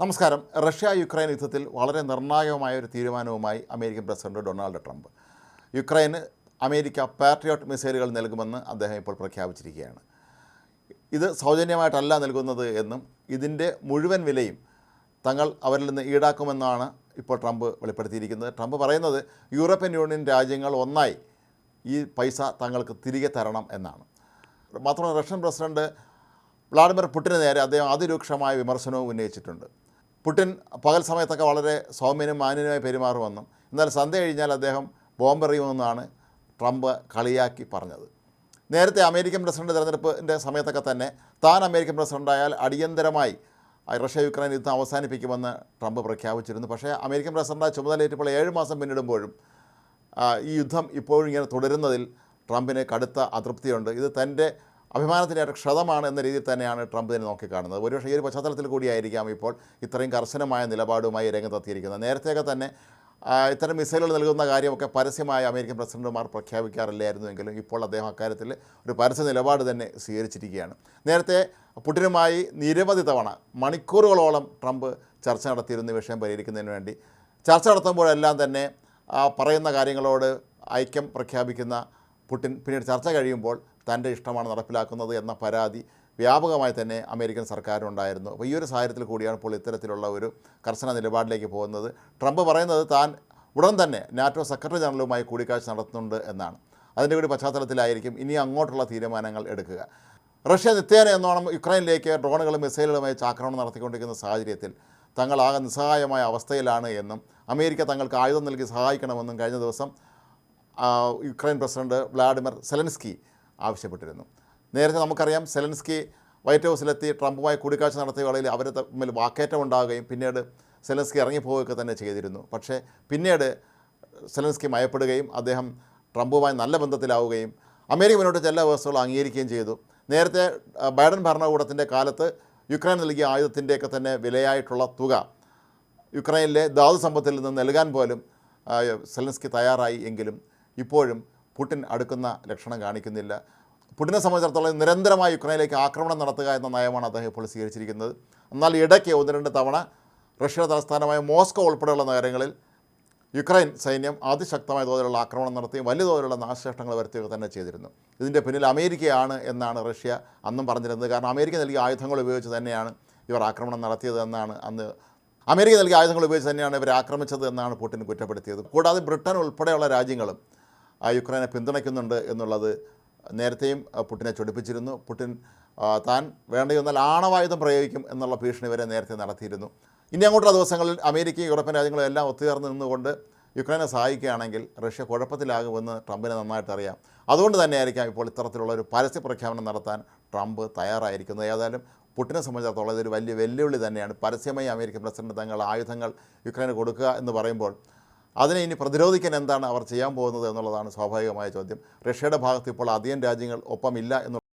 നമസ്കാരം. Russia Ukraine യുദ്ധത്തിൽ വളരെ നിർണായകമായ ഒരു തീരുമാനവുമായി അമേരിക്കൻ പ്രസിഡന്റ് ഡൊണാൾഡ് ട്രംപ്. യുക്രൈന് അമേരിക്ക പാട്രിയോട്ട് മിസൈലുകൾ നൽകുമെന്ന് അദ്ദേഹം ഇപ്പോൾ പ്രഖ്യാപിച്ചിരിക്കുകയാണ്. ഇത് സൗജന്യമായിട്ടല്ല നൽകുന്നത് എന്നും ഇതിന്റെ മുഴുവൻ വിലയും തങ്ങൾ അവരിൽ നിന്ന് ഈടാക്കുമെന്നാണ് ഇപ്പോൾ ട്രംപ് വെളിപ്പെടുത്തിയിരിക്കുന്നത്. ട്രംപ് പറയുന്നത് യൂറോപ്യൻ യൂണിയൻ രാജ്യങ്ങൾ ഒന്നായി ഈ പൈസ തങ്ങൾക്ക് തിരികെ തരണം എന്നാണ്. മാത്രമല്ല റഷ്യൻ പ്രസിഡന്റ് വ്ളാഡിമിർ പുടിന് നേരെ അദ്ദേഹം അതിരൂക്ഷമായ വിമർശനവും ഉന്നയിച്ചിട്ടുണ്ട്. പുടിൻ പകൽ സമയത്തൊക്കെ വളരെ സൗമ്യനും മാന്യനുമായി പെരുമാറുമെന്നും എന്നാൽ സന്ധ്യ കഴിഞ്ഞാൽ അദ്ദേഹം ബോംബെറിയുമെന്നാണ് ട്രംപ് കളിയാക്കി പറഞ്ഞത്. നേരത്തെ അമേരിക്കൻ പ്രസിഡന്റ് തെരഞ്ഞെടുപ്പിന്റെ സമയത്തൊക്കെ തന്നെ താൻ അമേരിക്കൻ പ്രസിഡന്റായാൽ അടിയന്തരമായി റഷ്യ യുക്രൈൻ യുദ്ധം അവസാനിപ്പിക്കുമെന്ന് ട്രംപ് പ്രഖ്യാപിച്ചിരുന്നു. പക്ഷേ അമേരിക്കൻ പ്രസിഡന്റ് ചുമതലയേറ്റപ്പോൾ ഏഴ് മാസം പിന്നിടുമ്പോഴും ഈ യുദ്ധം ഇപ്പോഴും ഇങ്ങനെ തുടരുന്നതിൽ ട്രംപിന് കടുത്ത അതൃപ്തിയുണ്ട്. ഇത് തന്റെ അഭിമാനത്തിനേറെ ക്ഷതമാണ് എന്ന രീതിയിൽ തന്നെയാണ് ട്രംപ് ഇതിനെ നോക്കിക്കാണുന്നത്. ഒരുപക്ഷെ ഈ ഒരു പശ്ചാത്തലത്തിൽ കൂടിയായിരിക്കാം ഇപ്പോൾ ഇത്രയും കർശനമായ നിലപാടുമായി രംഗത്തെത്തിയിരിക്കുന്നത്. നേരത്തെയൊക്കെ തന്നെ ഇത്തരം മിസൈലുകൾ നൽകുന്ന കാര്യമൊക്കെ പരസ്യമായി അമേരിക്കൻ പ്രസിഡന്റുമാർ പ്രഖ്യാപിക്കാറില്ലായിരുന്നുവെങ്കിലും ഇപ്പോൾ അദ്ദേഹം അക്കാര്യത്തിൽ ഒരു പരസ്യ നിലപാട് തന്നെ സ്വീകരിച്ചിരിക്കുകയാണ്. നേരത്തെ പുടിനുമായി നിരവധി തവണ മണിക്കൂറുകളോളം ട്രംപ് ചർച്ച നടത്തിയിരുന്ന വിഷയം പരിഹരിക്കുന്നതിന് വേണ്ടി ചർച്ച നടത്തുമ്പോഴെല്ലാം തന്നെ പറയുന്ന കാര്യങ്ങളോട് ഐക്യം പ്രഖ്യാപിക്കുന്ന പുട്ടിൻ പിന്നീട് ചർച്ച കഴിയുമ്പോൾ തന്റെ ഇഷ്ടമാണ് നടപ്പിലാക്കുന്നത് എന്ന പരാതി വ്യാപകമായി തന്നെ അമേരിക്കൻ സർക്കാരിനുണ്ടായിരുന്നു. അപ്പോൾ ഈ ഒരു സാഹചര്യത്തിൽ കൂടിയാണ് ഇപ്പോൾ ഇത്തരത്തിലുള്ള ഒരു കർശന നിലപാടിലേക്ക് പോകുന്നത്. ട്രംപ് പറയുന്നത് താൻ ഉടൻ തന്നെ നാറ്റോ സെക്രട്ടറി ജനറലുമായി കൂടിക്കാഴ്ച നടത്തുന്നുണ്ട് എന്നാണ്. അതിന്റെ കൂടി പശ്ചാത്തലത്തിലായിരിക്കും ഇനി അങ്ങോട്ടുള്ള തീരുമാനങ്ങൾ എടുക്കുക. റഷ്യ നിത്യേന എന്നോണം യുക്രൈനിലേക്ക് ഡ്രോണുകളും മിസൈലുകളുമായി ആക്രമണം നടത്തിക്കൊണ്ടിരിക്കുന്ന സാഹചര്യത്തിൽ തങ്ങളാകെ നിസ്സഹായമായ അവസ്ഥയിലാണ് എന്നും അമേരിക്ക തങ്ങൾക്ക് ആയുധം നൽകി സഹായിക്കണമെന്നും കഴിഞ്ഞ ദിവസം യുക്രൈൻ പ്രസിഡന്റ് വ്ളാഡിമിർ സെലൻസ്കി ആവശ്യപ്പെട്ടിരുന്നു. നേരത്തെ നമുക്കറിയാം സെലൻസ്കി വൈറ്റ് ഹൗസിലെത്തി ട്രംപുമായി കൂടിക്കാഴ്ച നടത്തിയ വേളയിൽ അവർ തമ്മിൽ വാക്കേറ്റം ഉണ്ടാവുകയും പിന്നീട് സെലൻസ്കി ഇറങ്ങിപ്പോവുകയൊക്കെ തന്നെ ചെയ്തിരുന്നു. പക്ഷേ പിന്നീട് സെലൻസ്കി മയപ്പെടുകയും അദ്ദേഹം ട്രംപുമായി നല്ല ബന്ധത്തിലാവുകയും അമേരിക്ക മുന്നോട്ട് ചില വ്യവസ്ഥകളും അംഗീകരിക്കുകയും ചെയ്തു. നേരത്തെ ബൈഡൻ ഭരണകൂടത്തിന്റെ കാലത്ത് യുക്രൈൻ നൽകിയ ആയുധത്തിന്റെയൊക്കെ തന്നെ വിലയായിട്ടുള്ള തുക യുക്രൈനിലെ ധാതു സമ്പത്തിൽ നിന്ന് നൽകാൻ പോലും സെലൻസ്കി തയ്യാറായി എങ്കിലും ഇപ്പോഴും പുടിൻ അടുക്കുന്ന ലക്ഷണം കാണിക്കുന്നില്ല. പുടിനെ സംബന്ധിച്ചിടത്തോളം നിരന്തരമായി യുക്രൈനിലേക്ക് ആക്രമണം നടത്തുക എന്ന നയമാണ് അദ്ദേഹം ഇപ്പോൾ സ്വീകരിച്ചിരിക്കുന്നത്. എന്നാൽ ഇടയ്ക്ക് ഒന്ന് രണ്ട് തവണ റഷ്യയുടെ തലസ്ഥാനമായ മോസ്കോ ഉൾപ്പെടെയുള്ള നഗരങ്ങളിൽ യുക്രൈൻ സൈന്യം അതിശക്തമായ തോതിലുള്ള ആക്രമണം നടത്തുകയും വലിയ തോതിലുള്ള നാശനഷ്ടങ്ങൾ വരുത്തുകയൊക്കെ തന്നെ ചെയ്തിരുന്നു. ഇതിന്റെ പിന്നിൽ അമേരിക്കയാണ് എന്നാണ് റഷ്യ അന്നും പറഞ്ഞിരുന്നത്. കാരണം അമേരിക്ക നൽകിയ ആയുധങ്ങൾ ഉപയോഗിച്ച് തന്നെയാണ് ഇവർ ആക്രമണം നടത്തിയത് എന്നാണ് അന്ന് അമേരിക്ക നൽകിയ ആയുധങ്ങൾ ഉപയോഗിച്ച് തന്നെയാണ് ഇവർ ആക്രമിച്ചത് എന്നാണ് പുടിൻ കുറ്റപ്പെടുത്തിയത്. കൂടാതെ ബ്രിട്ടൻ ഉൾപ്പെടെയുള്ള രാജ്യങ്ങളും ആ യുക്രൈനെ പിന്തുണയ്ക്കുന്നുണ്ട് എന്നുള്ളത് നേരത്തെയും പുട്ടിനെ ചൊടിപ്പിച്ചിരുന്നു. പുട്ടിൻ താൻ താൻ വേണ്ടതെന്നാൽ ആണവായുധം പ്രയോഗിക്കും എന്നുള്ള ഭീഷണി വരെ നേരത്തെ നടത്തിയിരുന്നു. ഇനി അങ്ങോട്ടുള്ള ദിവസങ്ങളിൽ അമേരിക്കയും യൂറോപ്യൻ രാജ്യങ്ങളും എല്ലാം ഒത്തുചേർന്ന് നിന്നുകൊണ്ട് യുക്രൈനെ സഹായിക്കുകയാണെങ്കിൽ റഷ്യ കുഴപ്പത്തിലാകുമെന്ന് ട്രംപിനെ നന്നായിട്ട് അറിയാം. അതുകൊണ്ട് തന്നെയായിരിക്കാം ഇപ്പോൾ ഇത്തരത്തിലുള്ള ഒരു പരസ്യ പ്രഖ്യാപനം നടത്താൻ ട്രംപ് തയ്യാറായിരിക്കുന്നത്. ഏതായാലും പുട്ടിനെ സംബന്ധിച്ചിടത്തോളം ഇതൊരു വലിയ വെല്ലുവിളി തന്നെയാണ്. പരസ്യമായി അമേരിക്കൻ പ്രസിഡന്റ് തങ്ങൾ ആയുധങ്ങൾ യുക്രൈന് കൊടുക്കുക എന്ന് പറയുമ്പോൾ അതിനെ ഇനി പ്രതിരോധിക്കാൻ എന്താണ് അവർ ചെയ്യാൻ പോകുന്നത് എന്നുള്ളതാണ് സ്വാഭാവികമായ ചോദ്യം. റഷ്യയുടെ ഭാഗത്ത് ഇപ്പോൾ അധികം രാജ്യങ്ങൾ ഒപ്പമില്ല എന്നുള്ള